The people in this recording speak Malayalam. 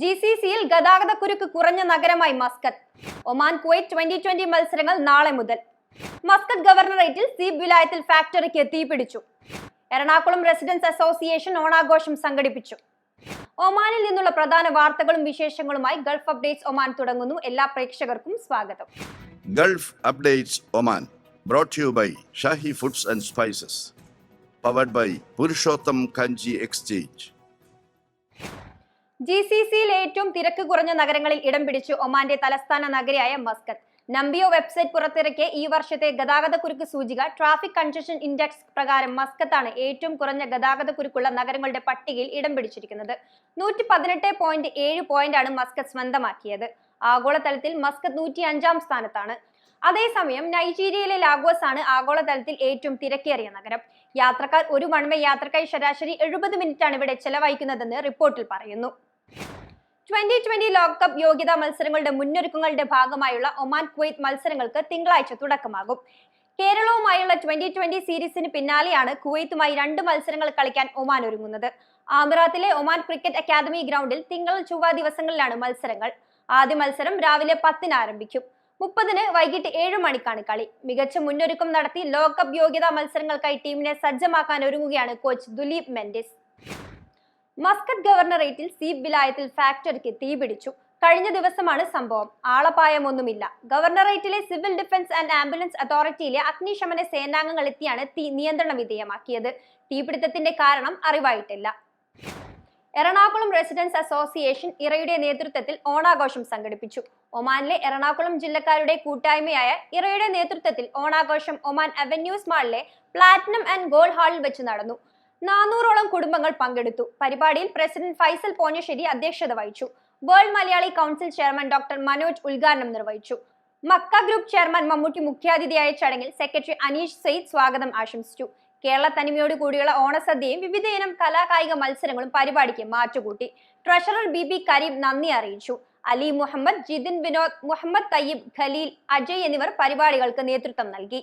ജി സി സിയിൽ ഗതാഗതക്കുരുക്ക് കുറഞ്ഞ നഗരമായി Muscat Oman Kuwait twenty twenty മത്സരങ്ങൾ നാളെ മുതൽ. മസ്കത്ത് ഗവർണറേറ്റിൽ സീബ് വിലായത്തിൽ ഫാക്ടറിക്ക് തീപിടിച്ചു എറണാകുളം റെസിഡൻസ് അസോസിയേഷൻ ഓണാഘോഷം സംഘടിപ്പിച്ചു. ഒമാനിൽ നിന്നുള്ള പ്രധാന വാർത്തകളും വിശേഷങ്ങളുമായി ഗൾഫ് അപ്ഡേറ്റ്സ് ഒമാൻ തുടങ്ങുന്നു. എല്ലാ പ്രേക്ഷകർക്കും സ്വാഗതം. Gulf updates Oman brought you by Shahi foods and spices powered by Purushottam Kanji exchange. G C സിയിൽ ഏറ്റവും തിരക്ക് കുറഞ്ഞ നഗരങ്ങളിൽ ഇടം പിടിച്ചു ഒമാന്റെ തലസ്ഥാന നഗരിയായ മസ്കത്ത്. നമ്പിയോ വെബ്സൈറ്റ് പുറത്തിറക്കിയ ഈ വർഷത്തെ ഗതാഗതക്കുരുക്ക് സൂചിക ട്രാഫിക് കൺജഷൻ ഇൻഡെക്സ് പ്രകാരം മസ്കത്താണ് ഏറ്റവും കുറഞ്ഞ ഗതാഗതക്കുരുക്കുള്ള നഗരങ്ങളുടെ പട്ടികയിൽ ഇടം പിടിച്ചിരിക്കുന്നത്. നൂറ്റി പതിനെട്ട് പോയിന്റ് ഏഴ് പോയിന്റ് ആണ് മസ്കത്ത് സ്വന്തമാക്കിയത്. ആഗോളതലത്തിൽ മസ്കത്ത് നൂറ്റി അഞ്ചാം സ്ഥാനത്താണ്. അതേസമയം നൈജീരിയയിലെ ലാഗോസ് ആണ് ആഗോളതലത്തിൽ ഏറ്റവും തിരക്കേറിയ നഗരം. യാത്രക്കാർ ഒരു വൺ വേ യാത്രക്കായി ശരാശരി എഴുപത് മിനിറ്റാണ് ഇവിടെ ചെലവഴിക്കുന്നതെന്ന് റിപ്പോർട്ടിൽ പറയുന്നു. ട്വന്റി ട്വന്റി ലോകകപ്പ് യോഗ്യതാ മത്സരങ്ങളുടെ മുന്നൊരുക്കങ്ങളുടെ ഭാഗമായുള്ള ഒമാൻ കുവൈത്ത് മത്സരങ്ങൾക്ക് തിങ്കളാഴ്ച തുടക്കമാകും. കേരളവുമായുള്ള ട്വന്റി ട്വന്റി സീരീസിന് പിന്നാലെയാണ് കുവൈത്തുമായി രണ്ട് മത്സരങ്ങൾ കളിക്കാൻ ഒമാൻ ഒരുങ്ങുന്നത്. ആമിറാത്തിലെ ഒമാൻ ക്രിക്കറ്റ് അക്കാദമി ഗ്രൗണ്ടിൽ തിങ്കൾ ചൊവ്വ ദിവസങ്ങളിലാണ് മത്സരങ്ങൾ. ആദ്യ മത്സരം രാവിലെ പത്തിന് ആരംഭിക്കും. മുപ്പതിന് വൈകിട്ട് ഏഴ് മണിക്കാണ് കളി. മികച്ച മുന്നൊരുക്കം നടത്തി ലോകകപ്പ് യോഗ്യതാ മത്സരങ്ങൾക്കായി ടീമിനെ സജ്ജമാക്കാൻ ഒരുങ്ങുകയാണ് കോച്ച് ദുലീപ് മെൻഡിസ്. മസ്കറ്റ് ഗവർണറേറ്റിൽ സീബ് വിലായത്തിൽ ഫാക്ടറിക്ക് തീപിടിച്ചു കഴിഞ്ഞ ദിവസമാണ് സംഭവം. ആളപായമൊന്നുമില്ല. ഗവർണറേറ്റിലെ സിവിൽ ഡിഫൻസ് ആൻഡ് ആംബുലൻസ് അതോറിറ്റിയിലെ അഗ്നിശമന സേനാംഗങ്ങൾ എത്തിയാണ് തീ നിയന്ത്രണ വിധേയമാക്കിയത്. തീപിടുത്തത്തിന്റെ കാരണം അറിവായിട്ടില്ല. എറണാകുളം റെസിഡൻസ് അസോസിയേഷൻ ഇറയുടെ നേതൃത്വത്തിൽ ഓണാഘോഷം സംഘടിപ്പിച്ചു. ഒമാനിലെ എറണാകുളം ജില്ലക്കാരുടെ കൂട്ടായ്മയായ ഇറയുടെ നേതൃത്വത്തിൽ ഓണാഘോഷം ഒമാൻ അവന്യൂസ് മാളിലെ പ്ലാറ്റിനം ആൻഡ് ഗോൾഡ് ഹാളിൽ വെച്ച് നടന്നു. നാനൂറോളം കുടുംബങ്ങൾ പങ്കെടുത്തു. പരിപാടിയിൽ പ്രസിഡന്റ് ഫൈസൽ പോഞ്ഞശ്ശേരി അധ്യക്ഷത വഹിച്ചു. World Malayali council chairman doctor Manoj ഉദ്ഘാടനം നിർവഹിച്ചു. മക്ക ഗ്രൂപ്പ് ചെയർമാൻ മമ്മൂട്ടി മുഖ്യാതിഥിയായ ചടങ്ങിൽ സെക്രട്ടറി അനീഷ് സെയ്ദ് സ്വാഗതം ആശംസിച്ചു. കേരള തനിമയോട് കൂടിയുള്ള ഓണസദ്യയും വിവിധയിനം കലാകായിക മത്സരങ്ങളും പരിപാടിക്ക് മാറ്റുകൂട്ടി. ട്രഷറർ ബി ബി കരീം നന്ദി അറിയിച്ചു. അലി മുഹമ്മദ് ജിതിൻ വിനോദ് മുഹമ്മദ് തയ്യിബ് ഖലീൽ അജയ് എന്നിവർ പരിപാടികൾക്ക് നേതൃത്വം നൽകി.